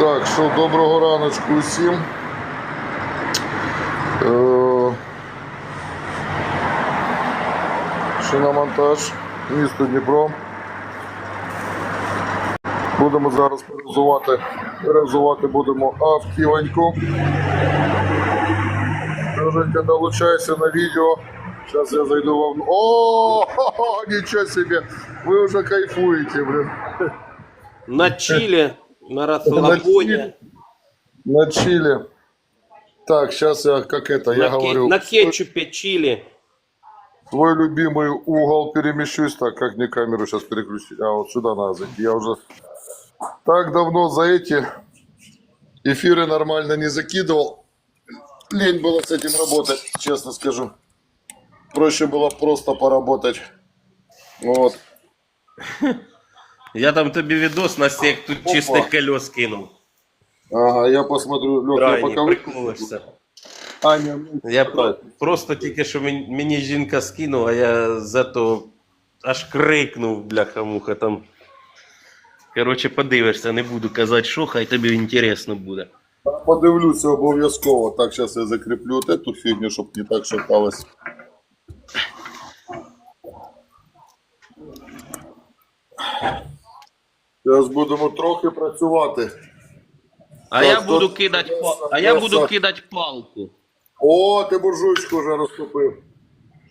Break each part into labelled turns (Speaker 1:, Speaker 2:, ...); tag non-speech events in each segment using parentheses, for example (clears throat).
Speaker 1: Так, що доброго раночку усім. Е, Шиномонтаж, місто Дніпро. Будемо зараз перезувати, перезувати будемо автівоньку. Женька, долучайся на відео. Сейчас я зайду вам. О, (laughs) хо-хо, ничего себе! Вы уже кайфуете, блин.
Speaker 2: На чиле, на расслабоне,
Speaker 1: На чили. Так, сейчас я, как это, я
Speaker 2: на, ке-
Speaker 1: говорю,
Speaker 2: на кетчупе чили.
Speaker 1: твой любимый угол перемещусь, так, как мне камеру сейчас переключить? А, вот сюда надо зайти. Я уже так давно за эти эфиры нормально не закидывал. Лень было с этим работать, честно скажу. Проще было просто поработать. Вот. (laughs)
Speaker 2: Я там тобі відос на секту
Speaker 1: Опа.
Speaker 2: чистих колес кинув.
Speaker 1: Ага, я посмотрю, Лёх, я
Speaker 2: Крайні,
Speaker 1: пока...
Speaker 2: приколишся.
Speaker 1: Аня, ну,
Speaker 2: Я про- просто тільки що мен- мені жінка скинула, я за то аж крикнув, бляха-муха там. Коротше, подивишся, не буду казати, що, хай тобі інтересно буде.
Speaker 1: Подивлюся обов'язково. Так, зараз я закріплю от эту фігню, щоб не так шаталось. Зараз будемо трохи працювати.
Speaker 2: А
Speaker 1: Так,
Speaker 2: я буду кидати па- а я буду кидати палку.
Speaker 1: О, ти буржуйську вже розтопив.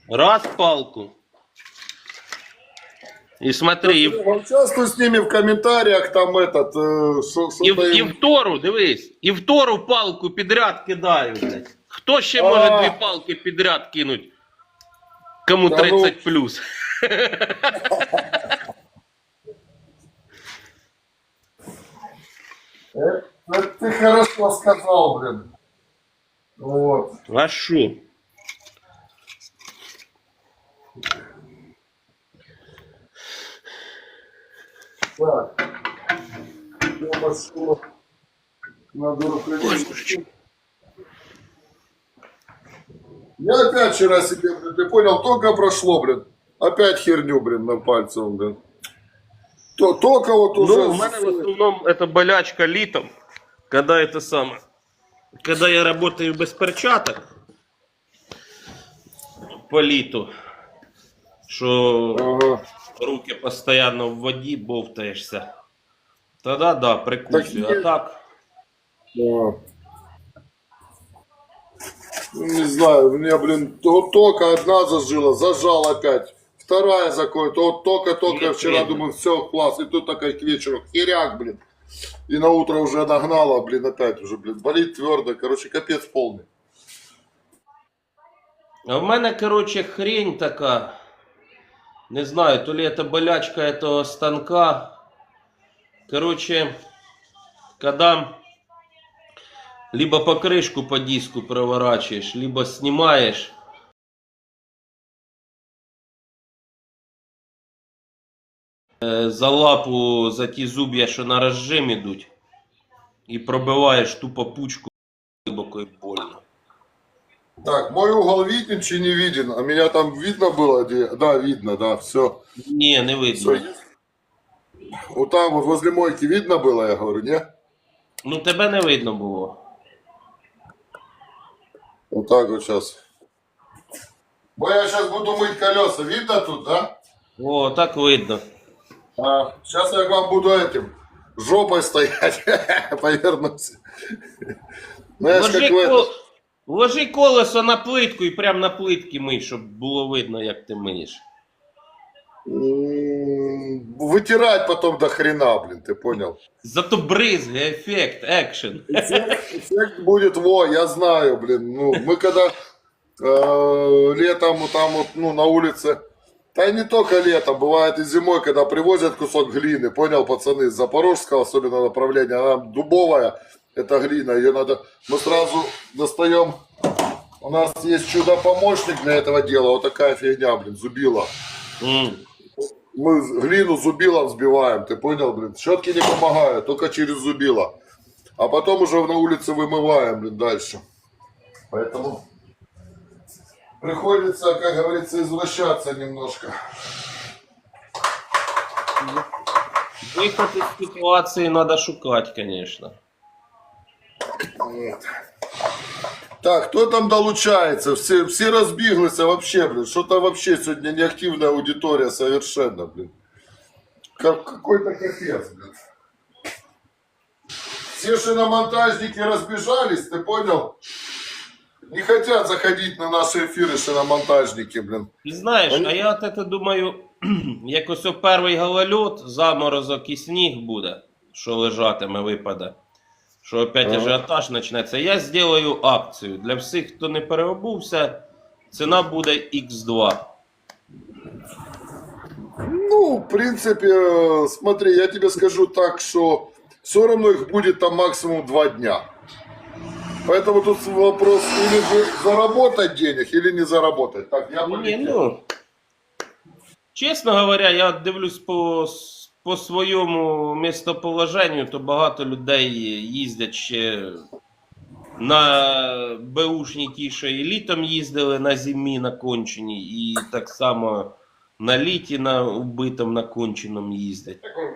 Speaker 2: Раз палку. І смотри, і,
Speaker 1: Участвуй з ними в коментарях, там этот, е, що, що
Speaker 2: і, в- і втору, дивись, і втору палку підряд кидаю, блядь. Хто ще може
Speaker 1: А.
Speaker 2: дві палки підряд кинуть? Кому
Speaker 1: Та ну.
Speaker 2: 30 плюс? (laughs)
Speaker 1: Е, це Ти хорошо сказав, блин. Вот.
Speaker 2: Що?
Speaker 1: Так. Я пошел на дураконечку. Я опять вчера себе, блин, ты понял, только прошло, блин. Опять херню, блин, на пальцем, блин. То, только вот уже...
Speaker 2: Ну, у мене в основному это болячка літом, когда это самое. Когда я работаю без перчаток по літу, що
Speaker 1: Ага.
Speaker 2: руки постоянно в воді бовтаєшся. Тогда да, прикусую.
Speaker 1: Так
Speaker 2: А так.
Speaker 1: Да. Ну, Не знаю, у меня, блин, то- только одна зажила, зажал опять. Вторая закроет. Вот только-только вчера думаю, все, класс. И тут такая к вечеру, херяк, блин. И на утро уже нагнала, блин, опять уже, блин. Болит твердо. Короче, капец полный.
Speaker 2: А в мене, короче, хрень така. Не знаю, то ли это болячка этого станка. Короче, когда либо покрышку по диску проворачиваешь, либо снимаешь, за лапу, за ті зуб'я, що на розжим ідуть, і пробиваєш тупо пучку глибоко і больно.
Speaker 1: Так, мой угол виден, чи не виден? А меня там видно было? Где... Да, видно, да, все.
Speaker 2: Ні, не видно.
Speaker 1: Все. Вот там вот возле мойки видно было, я говорю, не?
Speaker 2: Ну тебе не видно було.
Speaker 1: Вот так вот сейчас. Бо я сейчас буду мыть колеса. Видно тут, да?
Speaker 2: О, так видно.
Speaker 1: А, сейчас я к вам буду этим жопой стоять. (laughs) Повернусь. Ну, я ж
Speaker 2: Ложи,
Speaker 1: как в этом.
Speaker 2: кол... Ложи колесо на плитку і прям на плитки мий, щоб було видно, як ти миєш.
Speaker 1: М, Вытирать потом до хрена, блин, ты понял?
Speaker 2: Зато бризги, ефект, екшен.
Speaker 1: Эффект, эффект будет, во, я знаю, блин. Ну, мы когда э, летом вот там вот, ну, на улице, да и не только летом, бывает и зимой, когда привозят кусок глины, понял, пацаны, из Запорожского, особенно направления, она дубовая, это глина, ее надо, мы сразу достаем, у нас есть чудо-помощник для этого дела, вот такая фигня, блин, зубила.
Speaker 2: М.
Speaker 1: Мы глину зубилом взбиваем, ты понял, блин? Щетки не помогают, только через зубило. А потом уже на улице вымываем, блин, дальше. Поэтому приходится, как говорится, извращаться немножко.
Speaker 2: Виход із ситуації треба шукати, звісно.
Speaker 1: Вот. Так, кто там долучается? Все, все разбеглись вообще, блин. Что-то вообще сегодня неактивная аудитория совершенно, блин. Как, какой-то капец, блин. Все шиномонтажники разбежались, ты понял? Не хотят заходить на наши эфиры шиномонтажники, блин.
Speaker 2: І знаєш,
Speaker 1: Вони-
Speaker 2: а я от це думаю, (clears throat) якось о перший голольот, заморозок і сніг буде, що лежатиме, випаде. Що опять
Speaker 1: Ага.
Speaker 2: ажіотаж почнеться. Я зроблю акцію. Для всіх, хто не переобувся, ціна буде X2.
Speaker 1: Ну, в принципе, э, смотри, я тебе скажу так, что все равно их будет там максимум два дня. Поэтому тут вопрос или же заработать денег, или не заработать. Так, я
Speaker 2: Ні,
Speaker 1: полетел.
Speaker 2: ну, чесно говоря, я дивлюсь по, с- по своєму містоположенню, то багато людей їздять ще на Беушні ті, що і літом їздили на зимі на кончені, і так само на літі на убитому на конченому їздять.
Speaker 3: Так он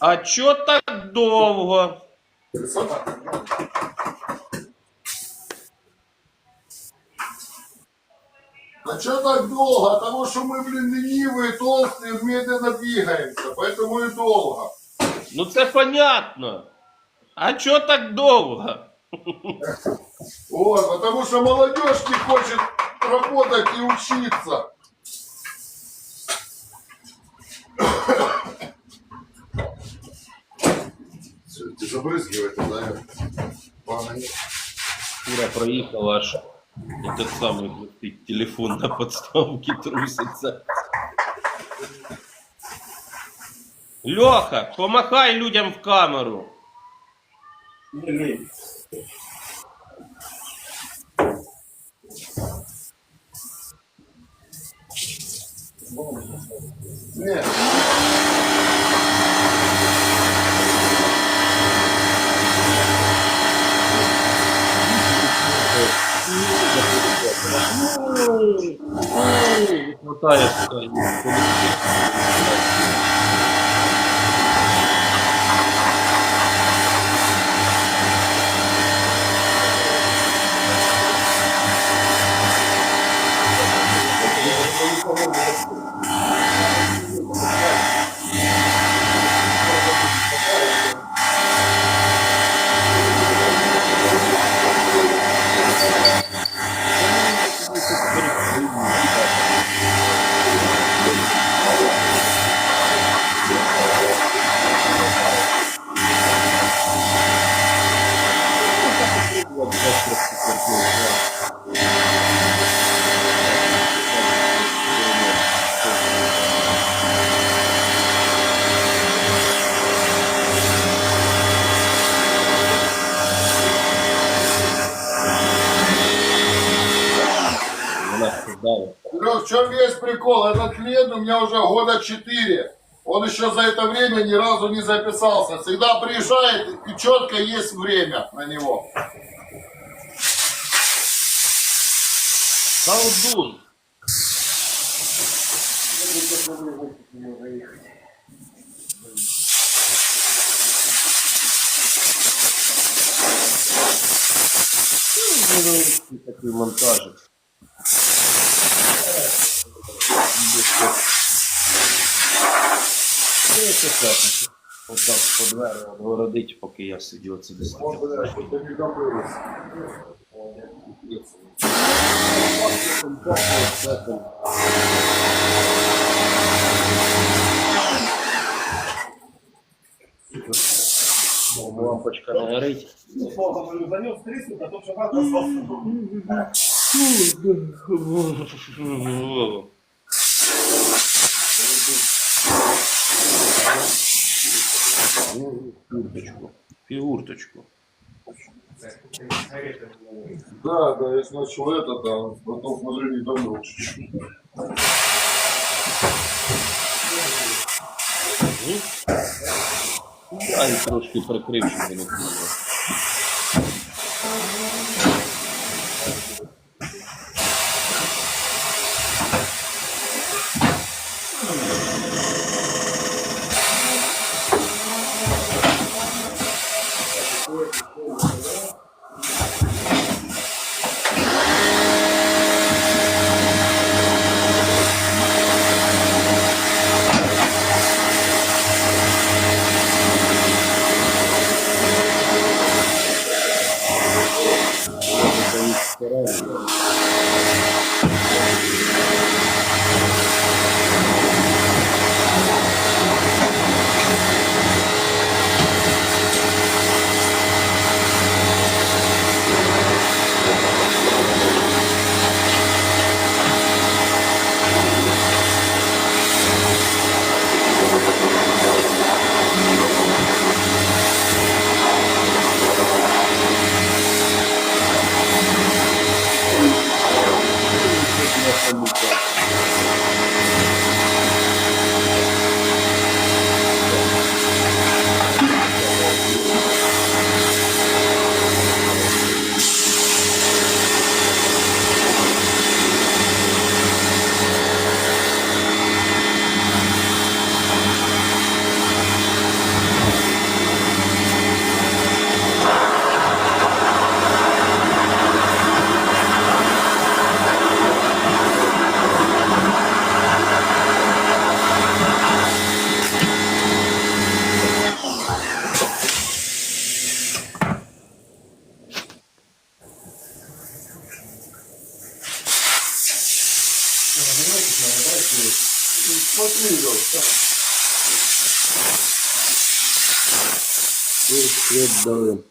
Speaker 2: А чо так довго?
Speaker 1: А что так долго? Потому что мы, блин, ленивые, толстые, медленно двигаемся. Поэтому и долго.
Speaker 2: Ну це понятно. А чо так довго?
Speaker 1: Вот, потому что молодежь не хочет работать и учиться. Все, ты забрызгивай туда. Ладно, нет.
Speaker 2: Кура проїхала аж і так само летить телефон на подставці труситься. Льоха, помахай людям в камеру.
Speaker 1: Нет.
Speaker 2: Хватає сюди. Вона сказала.
Speaker 1: Серег, в чем весь прикол? Этот клиент у меня уже года 4. Он еще за это время ни разу не записался. Всегда приезжает и четко есть время на него.
Speaker 2: Колдун. Такий монтажик. Ну, це так. Отак по двері відгородить, поки я сидю оце десь.
Speaker 1: Лампочка нагорить. Ну,
Speaker 2: Богом занес 300, а то, что вам остался. Фигурточку. Фигурточку.
Speaker 1: Да, да, я начал это, да, потом смотрю, не добыл чуть-чуть.
Speaker 2: А і трошки прикрив, щоб
Speaker 1: Done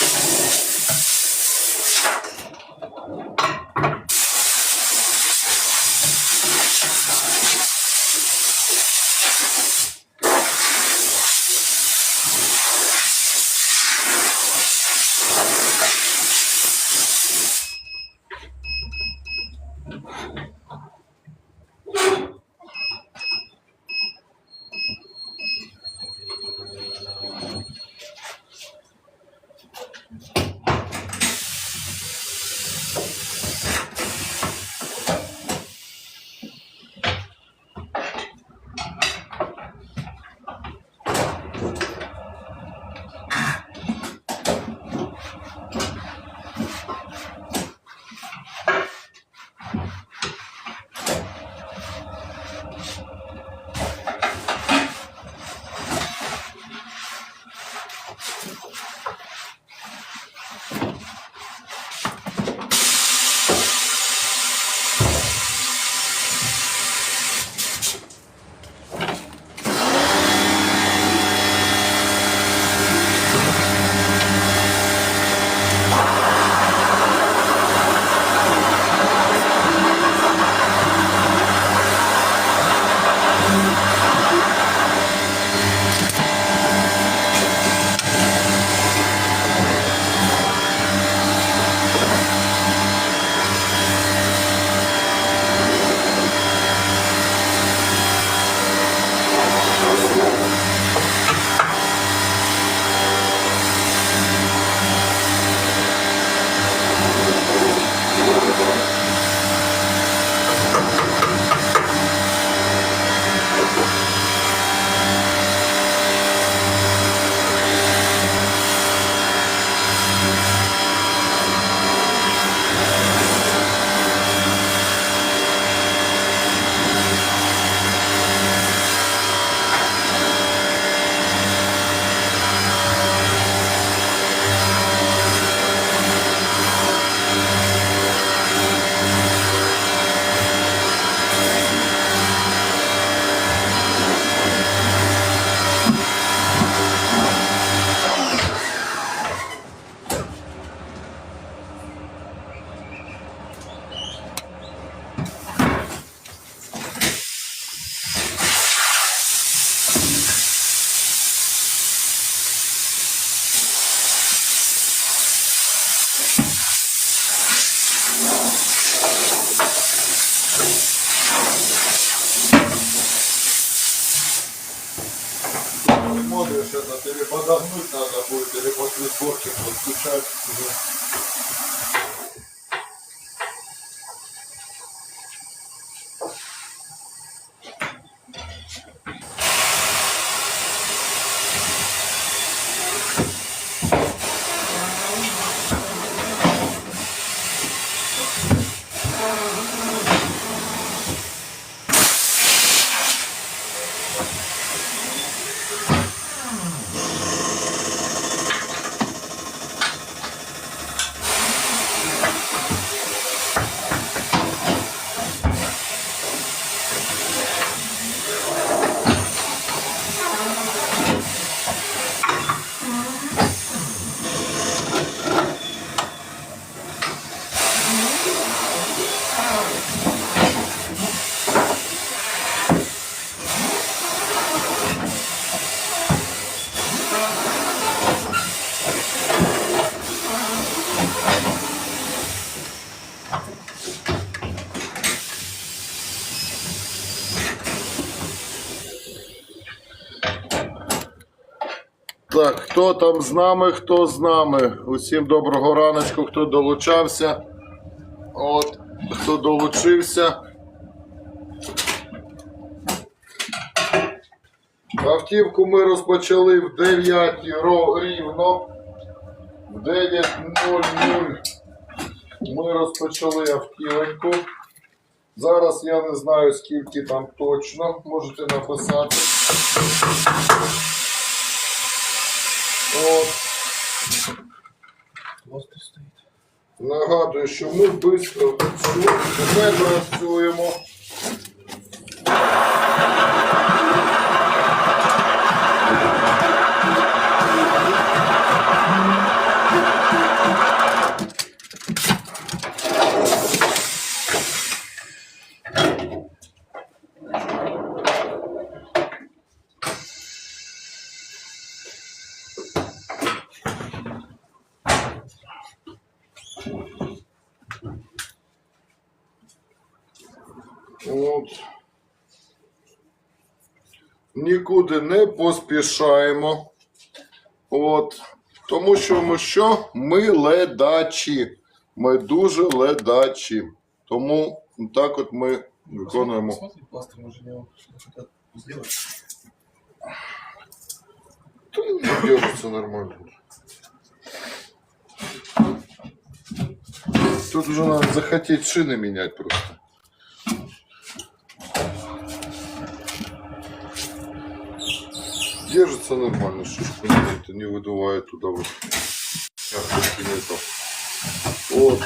Speaker 1: Thank Так, хто там з нами, хто з нами? Усім доброго раночку, хто долучався. От, хто долучився. Автівку ми розпочали в 9 рівно. В 9.00 ми розпочали автівоньку. Зараз я не знаю скільки там точно. Можете написати. От. Нагадую, що ми швидко не працюємо. Нікуди не поспішаємо. От. Тому що ми що? Ми ледачі. Ми дуже ледачі. Тому так от ми виконуємо.
Speaker 4: Посмотри, пластырь, может, я его что-то сделать.
Speaker 1: Та не держиться нормально. Тут уже надо захотеть шины менять просто. Держится нормально, шишку не, не видуває туди. Вот. От.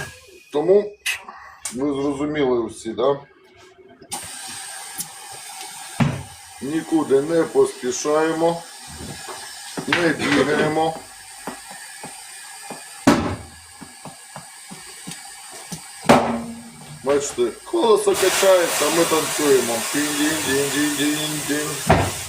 Speaker 1: Тому ви зрозуміли всі, да? Нікуди не поспішаємо, не бігаємо. Бачите, колесо качається, ми танцюємо. Дінь-дінь-дінь-дінь-дінь-дінь.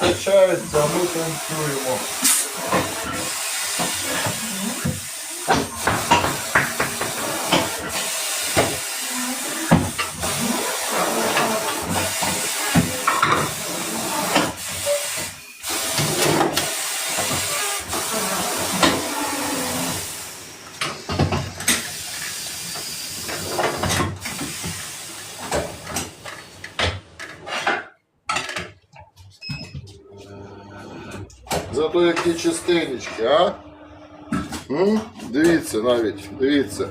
Speaker 1: Колесо качається, а ми танцюємо. Частинечки, а? Ну, Дивіться навіть, дивіться.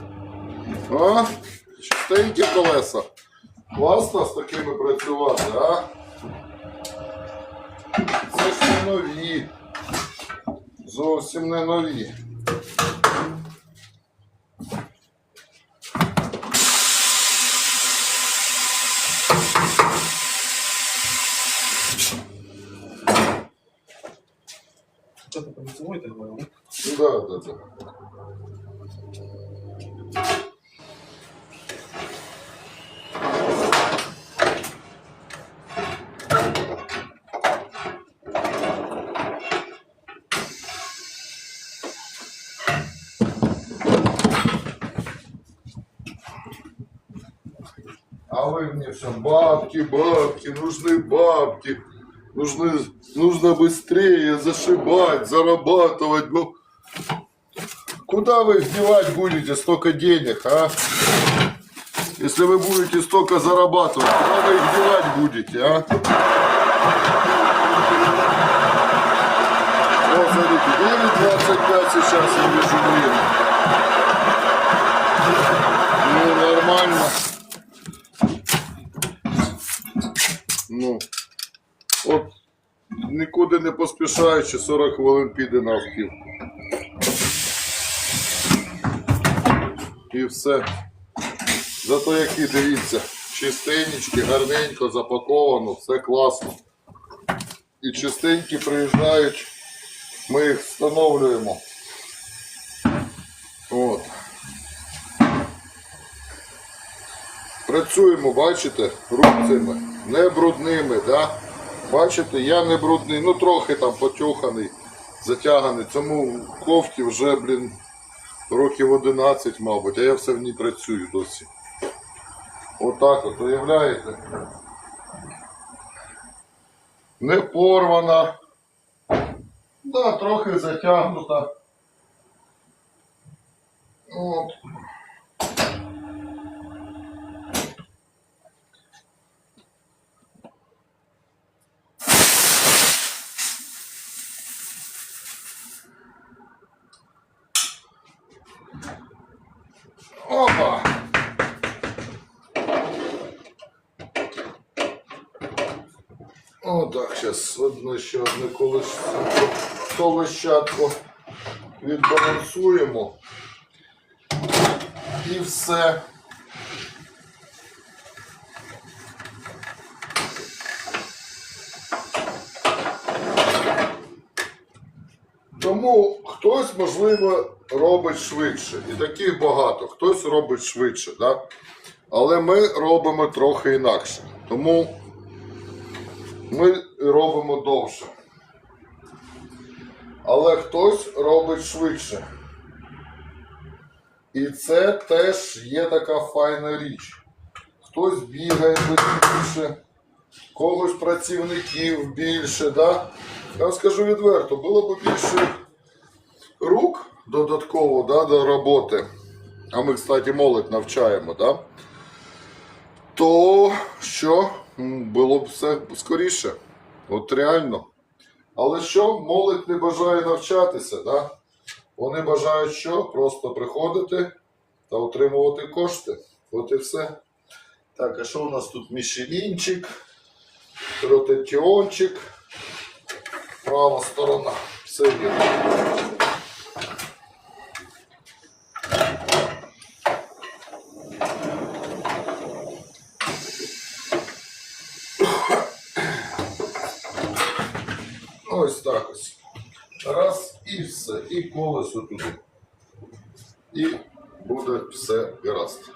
Speaker 1: А? Чистенькі колеса. Класно з такими працювати, а? Це ж не нові. Зовсім не нові. А вы мне все бабки, бабки, нужны бабки. Нужны, нужно быстрее зашибать, зарабатывать. Ну, куда вы их девать будете столько денег, а? Если вы будете столько зарабатывать, куда вы их девать будете, а? Вот, смотрите, 9.25 сейчас я вижу время. Ну, нормально. Нікуди не поспішаючи, 40 хвилин піде на автівку. І все. Зато які дивіться, чистенечки, гарненько запаковано, все класно. І чистенькі приїжджають, ми їх встановлюємо. От. Працюємо, бачите, рубцями, не брудними, да? Бачите, я не брудний, ну трохи там потюханий, затяганий. Цьому кофті вже, блін, років 11, мабуть, а я все в ній працюю досі. Отак от, уявляєте? Не порвана. Да, трохи затягнута. От. Опа! О, так, зараз одне ще одне колещатко відбалансуємо. І все. Тому хтось, можливо, робить швидше. І таких багато. Хтось робить швидше, да? але ми робимо трохи інакше. Тому ми робимо довше. Але хтось робить швидше. І це теж є така файна річ. Хтось бігає більше, когось працівників більше. Да? Я вам скажу відверто, було б більше рук додатково да, до роботи, а ми, кстати, молодь навчаємо, да? то що було б все скоріше. От реально. Але що молодь не бажає навчатися, да? вони бажають що? Просто приходити та отримувати кошти. От і все. Так, а що у нас тут Мішелінчик, ротетіончик, права сторона. Все є. Ось так ось. Раз і все. І колесо туди. І буде все гаразд.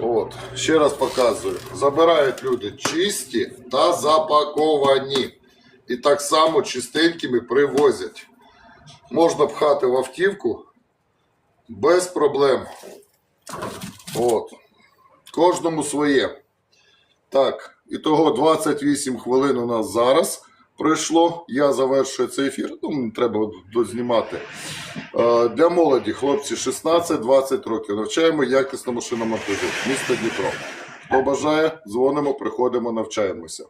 Speaker 1: От, ще раз показую. Забирають люди чисті та запаковані. І так само чистенькими привозять. Можна пхати в автівку без проблем. От. Кожному своє. Так, і того 28 хвилин у нас зараз пройшло. Я завершую цей ефір. Ну, треба дознімати. Е, Для молоді, хлопці, 16-20 років. Навчаємо якісному шиномонтажу. Місто Дніпро. Хто бажає, дзвонимо, приходимо, навчаємося.